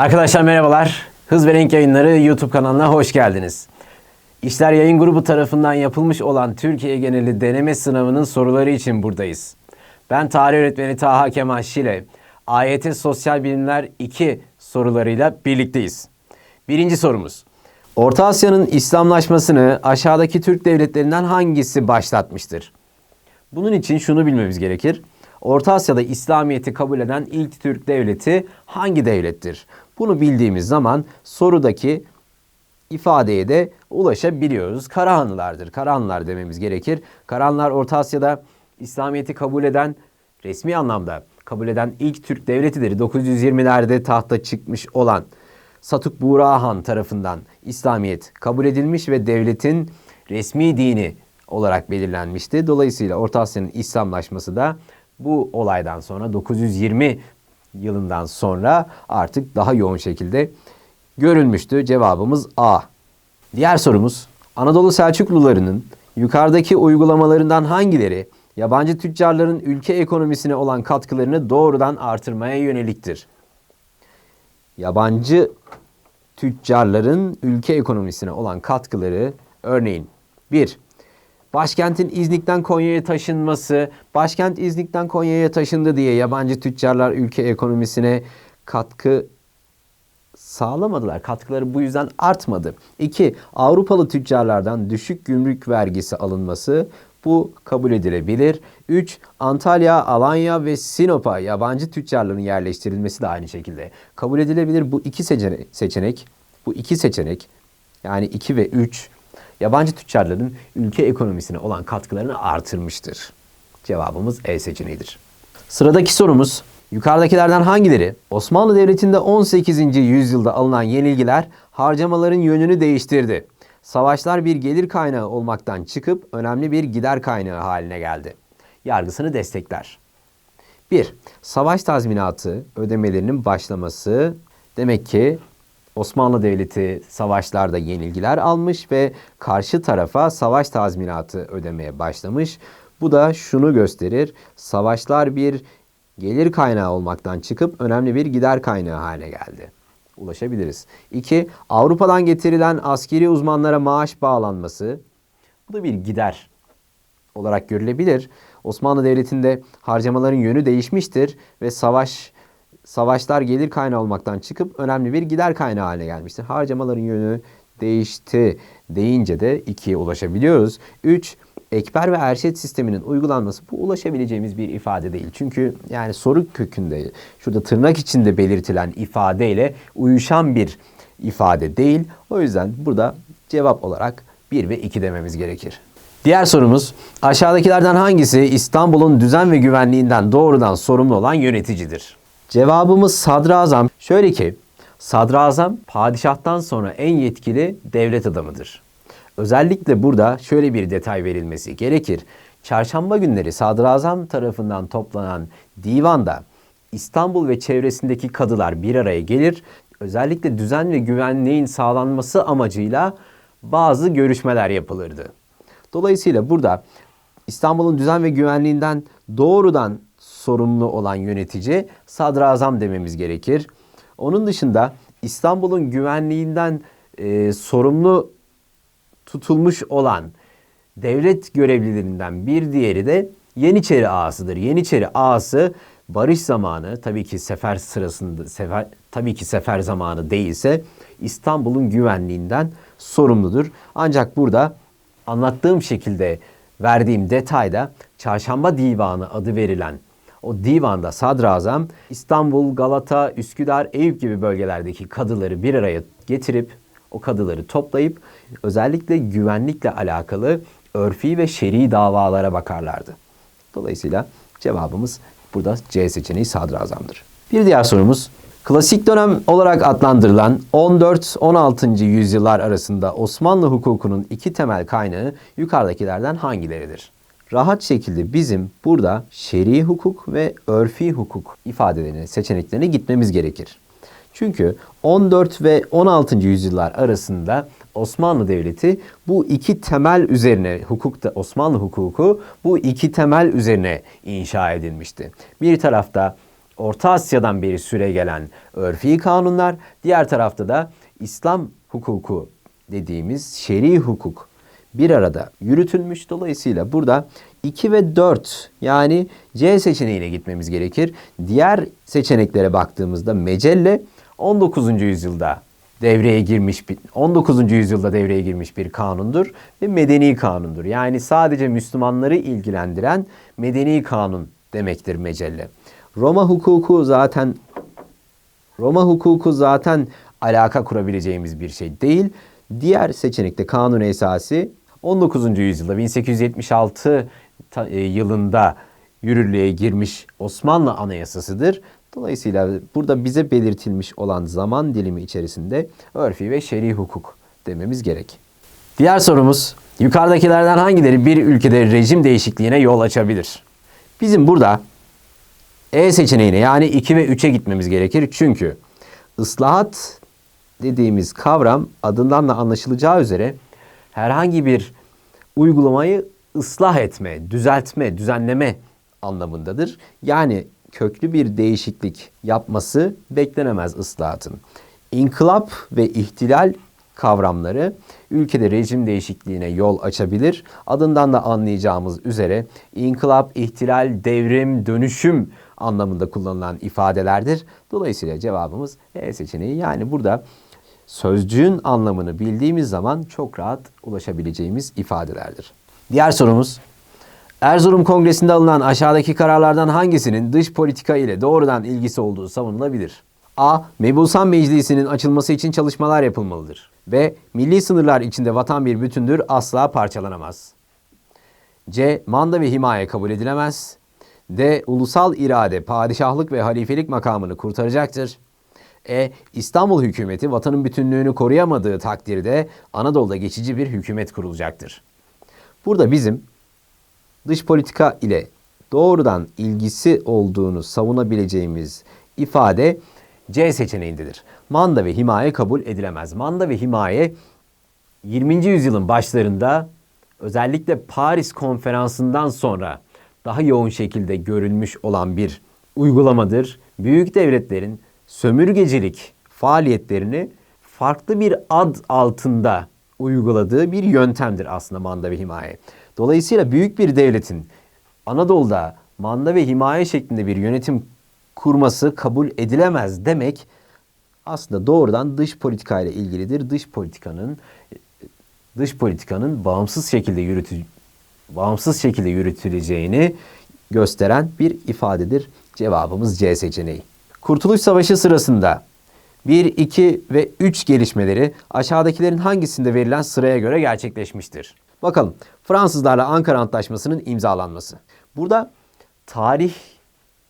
Arkadaşlar merhabalar. Hız ve Renk Yayınları YouTube kanalına hoş geldiniz. İşler Yayın Grubu tarafından yapılmış olan Türkiye geneli deneme sınavının soruları için buradayız. Ben tarih öğretmeni Taha Kemal Şile. AYT Sosyal Bilimler 2 sorularıyla birlikteyiz. Birinci sorumuz. Orta Asya'nın İslamlaşmasını aşağıdaki Türk devletlerinden hangisi başlatmıştır? Bunun için şunu bilmemiz gerekir. Orta Asya'da İslamiyet'i kabul eden ilk Türk devleti hangi devlettir? Bunu bildiğimiz zaman sorudaki ifadeye de ulaşabiliyoruz. Karahanlılardır. Karahanlılar dememiz gerekir. Karahanlılar Orta Asya'da İslamiyet'i kabul eden, resmi anlamda kabul eden ilk Türk devletidir. 920'lerde tahta çıkmış olan Satuk Buğra Han tarafından İslamiyet kabul edilmiş ve devletin resmi dini olarak belirlenmişti. Dolayısıyla Orta Asya'nın İslamlaşması da bu olaydan sonra 920 yılından sonra artık daha yoğun şekilde görülmüştü. Cevabımız A. Diğer sorumuz Anadolu Selçuklularının yukarıdaki uygulamalarından hangileri yabancı tüccarların ülke ekonomisine olan katkılarını doğrudan artırmaya yöneliktir? Yabancı tüccarların ülke ekonomisine olan katkıları örneğin 1. Başkentin İznik'ten Konya'ya taşınması, başkent İznik'ten Konya'ya taşındı diye yabancı tüccarlar ülke ekonomisine katkı sağlamadılar. Katkıları bu yüzden artmadı. 2. Avrupalı tüccarlardan düşük gümrük vergisi alınması bu kabul edilebilir. 3. Antalya, Alanya ve Sinop'a yabancı tüccarların yerleştirilmesi de aynı şekilde kabul edilebilir. Bu iki seçenek, seçenek bu iki seçenek yani 2 ve 3 yabancı tüccarların ülke ekonomisine olan katkılarını artırmıştır. Cevabımız E seçeneğidir. Sıradaki sorumuz yukarıdakilerden hangileri Osmanlı Devleti'nde 18. yüzyılda alınan yenilgiler harcamaların yönünü değiştirdi? Savaşlar bir gelir kaynağı olmaktan çıkıp önemli bir gider kaynağı haline geldi. Yargısını destekler. 1. Savaş tazminatı ödemelerinin başlaması demek ki Osmanlı Devleti savaşlarda yenilgiler almış ve karşı tarafa savaş tazminatı ödemeye başlamış. Bu da şunu gösterir. Savaşlar bir gelir kaynağı olmaktan çıkıp önemli bir gider kaynağı haline geldi. Ulaşabiliriz. 2. Avrupa'dan getirilen askeri uzmanlara maaş bağlanması. Bu da bir gider olarak görülebilir. Osmanlı Devleti'nde harcamaların yönü değişmiştir ve savaş savaşlar gelir kaynağı olmaktan çıkıp önemli bir gider kaynağı haline gelmiştir. Harcamaların yönü değişti deyince de 2'ye ulaşabiliyoruz. 3. Ekber ve erşet sisteminin uygulanması bu ulaşabileceğimiz bir ifade değil. Çünkü yani soru kökünde şurada tırnak içinde belirtilen ifadeyle uyuşan bir ifade değil. O yüzden burada cevap olarak 1 ve 2 dememiz gerekir. Diğer sorumuz aşağıdakilerden hangisi İstanbul'un düzen ve güvenliğinden doğrudan sorumlu olan yöneticidir? Cevabımız sadrazam. Şöyle ki sadrazam padişahtan sonra en yetkili devlet adamıdır. Özellikle burada şöyle bir detay verilmesi gerekir. Çarşamba günleri sadrazam tarafından toplanan divanda İstanbul ve çevresindeki kadılar bir araya gelir. Özellikle düzen ve güvenliğin sağlanması amacıyla bazı görüşmeler yapılırdı. Dolayısıyla burada İstanbul'un düzen ve güvenliğinden doğrudan sorumlu olan yönetici sadrazam dememiz gerekir. Onun dışında İstanbul'un güvenliğinden e, sorumlu tutulmuş olan devlet görevlilerinden bir diğeri de Yeniçeri ağasıdır. Yeniçeri ağası barış zamanı tabii ki sefer sırasında sefer tabii ki sefer zamanı değilse İstanbul'un güvenliğinden sorumludur. Ancak burada anlattığım şekilde verdiğim detayda Çarşamba Divanı adı verilen o divanda sadrazam İstanbul, Galata, Üsküdar, Eyüp gibi bölgelerdeki kadıları bir araya getirip o kadıları toplayıp özellikle güvenlikle alakalı örfi ve şer'i davalara bakarlardı. Dolayısıyla cevabımız burada C seçeneği sadrazamdır. Bir diğer sorumuz Klasik dönem olarak adlandırılan 14-16. yüzyıllar arasında Osmanlı hukukunun iki temel kaynağı yukarıdakilerden hangileridir? Rahat şekilde bizim burada şer'i hukuk ve örfi hukuk ifadelerini, seçeneklerine gitmemiz gerekir. Çünkü 14 ve 16. yüzyıllar arasında Osmanlı Devleti bu iki temel üzerine hukukta Osmanlı hukuku bu iki temel üzerine inşa edilmişti. Bir tarafta Orta Asya'dan beri süre gelen örfi kanunlar, diğer tarafta da İslam hukuku dediğimiz şer'i hukuk bir arada yürütülmüş. Dolayısıyla burada 2 ve 4 yani C seçeneğine gitmemiz gerekir. Diğer seçeneklere baktığımızda mecelle 19. yüzyılda devreye girmiş bir 19. yüzyılda devreye girmiş bir kanundur ve medeni kanundur. Yani sadece Müslümanları ilgilendiren medeni kanun demektir mecelle. Roma hukuku zaten Roma hukuku zaten alaka kurabileceğimiz bir şey değil. Diğer seçenekte kanun esası 19. yüzyılda 1876 ta- e, yılında yürürlüğe girmiş Osmanlı Anayasasıdır. Dolayısıyla burada bize belirtilmiş olan zaman dilimi içerisinde örfi ve şer'i hukuk dememiz gerek. Diğer sorumuz yukarıdakilerden hangileri bir ülkede rejim değişikliğine yol açabilir? Bizim burada e seçeneğine yani 2 ve 3'e gitmemiz gerekir. Çünkü ıslahat dediğimiz kavram adından da anlaşılacağı üzere herhangi bir uygulamayı ıslah etme, düzeltme, düzenleme anlamındadır. Yani köklü bir değişiklik yapması beklenemez ıslahatın. İnkılap ve ihtilal kavramları ülkede rejim değişikliğine yol açabilir. Adından da anlayacağımız üzere inkılap, ihtilal, devrim, dönüşüm anlamında kullanılan ifadelerdir. Dolayısıyla cevabımız E seçeneği. Yani burada sözcüğün anlamını bildiğimiz zaman çok rahat ulaşabileceğimiz ifadelerdir. Diğer sorumuz Erzurum Kongresi'nde alınan aşağıdaki kararlardan hangisinin dış politika ile doğrudan ilgisi olduğu savunulabilir? A. Mebusan Meclisi'nin açılması için çalışmalar yapılmalıdır. B. Milli sınırlar içinde vatan bir bütündür, asla parçalanamaz. C. Manda ve himaye kabul edilemez. D. Ulusal irade, padişahlık ve halifelik makamını kurtaracaktır. E. İstanbul hükümeti vatanın bütünlüğünü koruyamadığı takdirde Anadolu'da geçici bir hükümet kurulacaktır. Burada bizim dış politika ile doğrudan ilgisi olduğunu savunabileceğimiz ifade C seçeneğindedir. Manda ve himaye kabul edilemez. Manda ve himaye 20. yüzyılın başlarında özellikle Paris konferansından sonra daha yoğun şekilde görülmüş olan bir uygulamadır. Büyük devletlerin sömürgecilik faaliyetlerini farklı bir ad altında uyguladığı bir yöntemdir aslında manda ve himaye. Dolayısıyla büyük bir devletin Anadolu'da manda ve himaye şeklinde bir yönetim kurması kabul edilemez demek aslında doğrudan dış politika ile ilgilidir. Dış politikanın dış politikanın bağımsız şekilde yürütü bağımsız şekilde yürütüleceğini gösteren bir ifadedir. Cevabımız C seçeneği. Kurtuluş Savaşı sırasında 1, 2 ve 3 gelişmeleri aşağıdakilerin hangisinde verilen sıraya göre gerçekleşmiştir? Bakalım. Fransızlarla Ankara Antlaşması'nın imzalanması. Burada tarih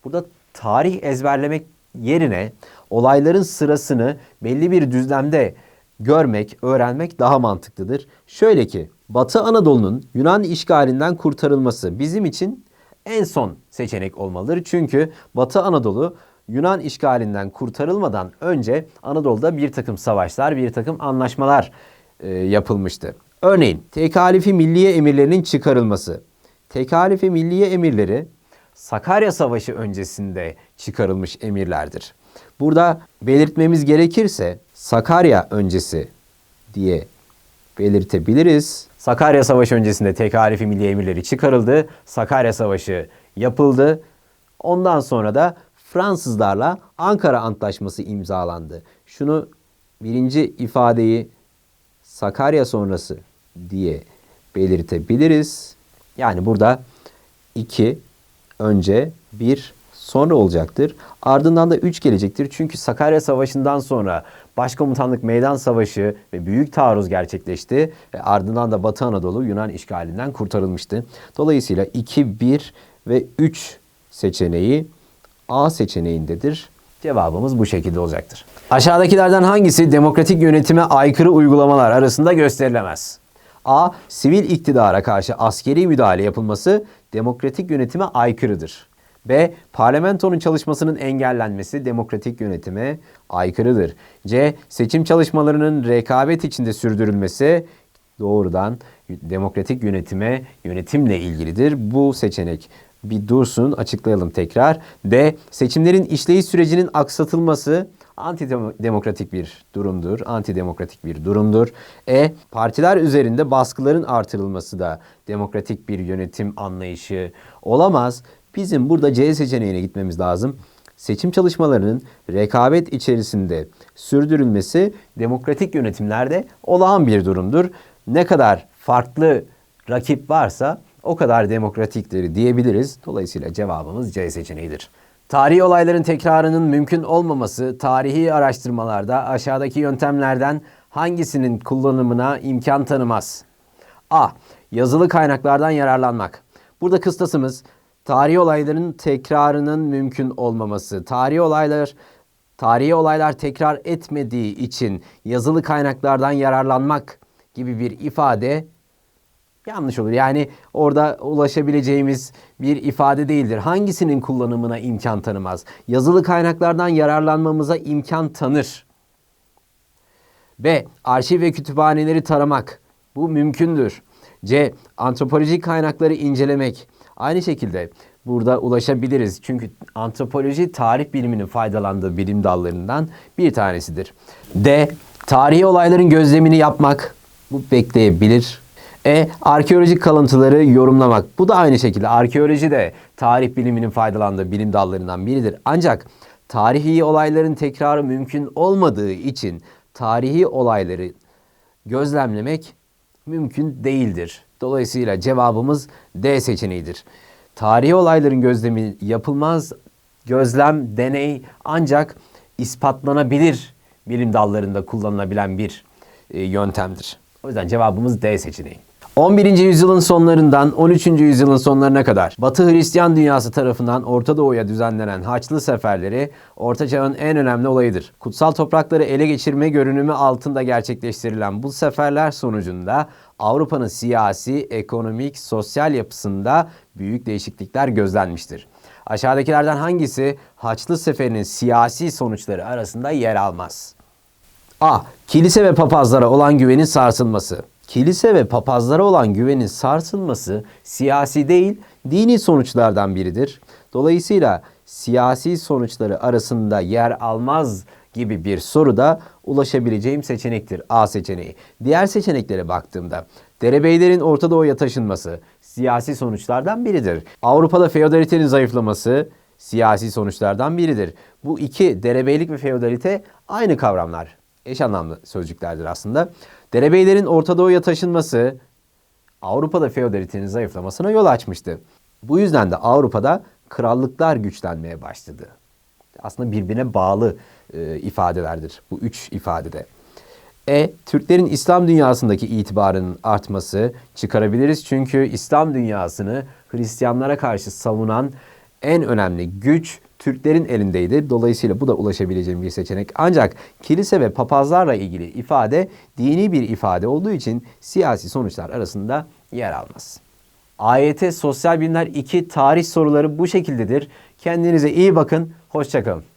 burada tarih ezberlemek yerine olayların sırasını belli bir düzlemde görmek, öğrenmek daha mantıklıdır. Şöyle ki Batı Anadolu'nun Yunan işgalinden kurtarılması bizim için en son seçenek olmalıdır. Çünkü Batı Anadolu Yunan işgalinden kurtarılmadan önce Anadolu'da bir takım savaşlar, bir takım anlaşmalar e, yapılmıştı. Örneğin tekalifi milliye emirlerinin çıkarılması. Tekalifi milliye emirleri Sakarya Savaşı öncesinde çıkarılmış emirlerdir. Burada belirtmemiz gerekirse Sakarya öncesi diye belirtebiliriz. Sakarya Savaşı öncesinde tekalifi milli emirleri çıkarıldı. Sakarya Savaşı yapıldı. Ondan sonra da Fransızlarla Ankara Antlaşması imzalandı. Şunu birinci ifadeyi Sakarya sonrası diye belirtebiliriz. Yani burada 2 önce 1 sonra olacaktır. Ardından da 3 gelecektir. Çünkü Sakarya Savaşı'ndan sonra Başkomutanlık Meydan Savaşı ve Büyük Taarruz gerçekleşti. Ve ardından da Batı Anadolu Yunan işgalinden kurtarılmıştı. Dolayısıyla 2, 1 ve 3 seçeneği A seçeneğindedir. Cevabımız bu şekilde olacaktır. Aşağıdakilerden hangisi demokratik yönetime aykırı uygulamalar arasında gösterilemez? A. Sivil iktidara karşı askeri müdahale yapılması demokratik yönetime aykırıdır. B. Parlamentonun çalışmasının engellenmesi demokratik yönetime aykırıdır. C. Seçim çalışmalarının rekabet içinde sürdürülmesi doğrudan demokratik yönetime, yönetimle ilgilidir. Bu seçenek bir dursun açıklayalım tekrar. D. Seçimlerin işleyiş sürecinin aksatılması antidemokratik bir durumdur. Antidemokratik bir durumdur. E. Partiler üzerinde baskıların artırılması da demokratik bir yönetim anlayışı olamaz. Bizim burada C seçeneğine gitmemiz lazım. Seçim çalışmalarının rekabet içerisinde sürdürülmesi demokratik yönetimlerde olağan bir durumdur. Ne kadar farklı rakip varsa o kadar demokratiktir diyebiliriz. Dolayısıyla cevabımız C seçeneğidir. Tarihi olayların tekrarının mümkün olmaması tarihi araştırmalarda aşağıdaki yöntemlerden hangisinin kullanımına imkan tanımaz? A. Yazılı kaynaklardan yararlanmak. Burada kıstasımız tarihi olayların tekrarının mümkün olmaması. Tarihi olaylar tarihi olaylar tekrar etmediği için yazılı kaynaklardan yararlanmak gibi bir ifade yanlış olur. Yani orada ulaşabileceğimiz bir ifade değildir. Hangisinin kullanımına imkan tanımaz? Yazılı kaynaklardan yararlanmamıza imkan tanır. B. Arşiv ve kütüphaneleri taramak. Bu mümkündür. C. Antropolojik kaynakları incelemek. Aynı şekilde burada ulaşabiliriz. Çünkü antropoloji tarih biliminin faydalandığı bilim dallarından bir tanesidir. D. Tarihi olayların gözlemini yapmak. Bu bekleyebilir. E. Arkeolojik kalıntıları yorumlamak. Bu da aynı şekilde arkeoloji de tarih biliminin faydalandığı bilim dallarından biridir. Ancak tarihi olayların tekrarı mümkün olmadığı için tarihi olayları gözlemlemek mümkün değildir. Dolayısıyla cevabımız D seçeneğidir. Tarihi olayların gözlemi yapılmaz. Gözlem, deney ancak ispatlanabilir bilim dallarında kullanılabilen bir e, yöntemdir. O yüzden cevabımız D seçeneği. 11. yüzyılın sonlarından 13. yüzyılın sonlarına kadar Batı Hristiyan dünyası tarafından Orta Doğu'ya düzenlenen Haçlı seferleri Orta Çağ'ın en önemli olayıdır. Kutsal toprakları ele geçirme görünümü altında gerçekleştirilen bu seferler sonucunda Avrupa'nın siyasi, ekonomik, sosyal yapısında büyük değişiklikler gözlenmiştir. Aşağıdakilerden hangisi Haçlı Seferi'nin siyasi sonuçları arasında yer almaz? A. Kilise ve papazlara olan güvenin sarsılması. Kilise ve papazlara olan güvenin sarsılması siyasi değil, dini sonuçlardan biridir. Dolayısıyla siyasi sonuçları arasında yer almaz gibi bir soruda ulaşabileceğim seçenektir A seçeneği. Diğer seçeneklere baktığımda derebeylerin Orta Doğu'ya taşınması siyasi sonuçlardan biridir. Avrupa'da feodalitenin zayıflaması siyasi sonuçlardan biridir. Bu iki derebeylik ve feodalite aynı kavramlar. Eş anlamlı sözcüklerdir aslında. Derebeylerin Orta Doğu'ya taşınması Avrupa'da feodalitenin zayıflamasına yol açmıştı. Bu yüzden de Avrupa'da krallıklar güçlenmeye başladı. Aslında birbirine bağlı e, ifadelerdir bu üç ifadede. E. Türklerin İslam dünyasındaki itibarının artması çıkarabiliriz. Çünkü İslam dünyasını Hristiyanlara karşı savunan en önemli güç Türklerin elindeydi. Dolayısıyla bu da ulaşabileceğim bir seçenek. Ancak kilise ve papazlarla ilgili ifade dini bir ifade olduğu için siyasi sonuçlar arasında yer almaz. AYT Sosyal Bilimler 2 tarih soruları bu şekildedir. Kendinize iyi bakın. Hoşçakalın.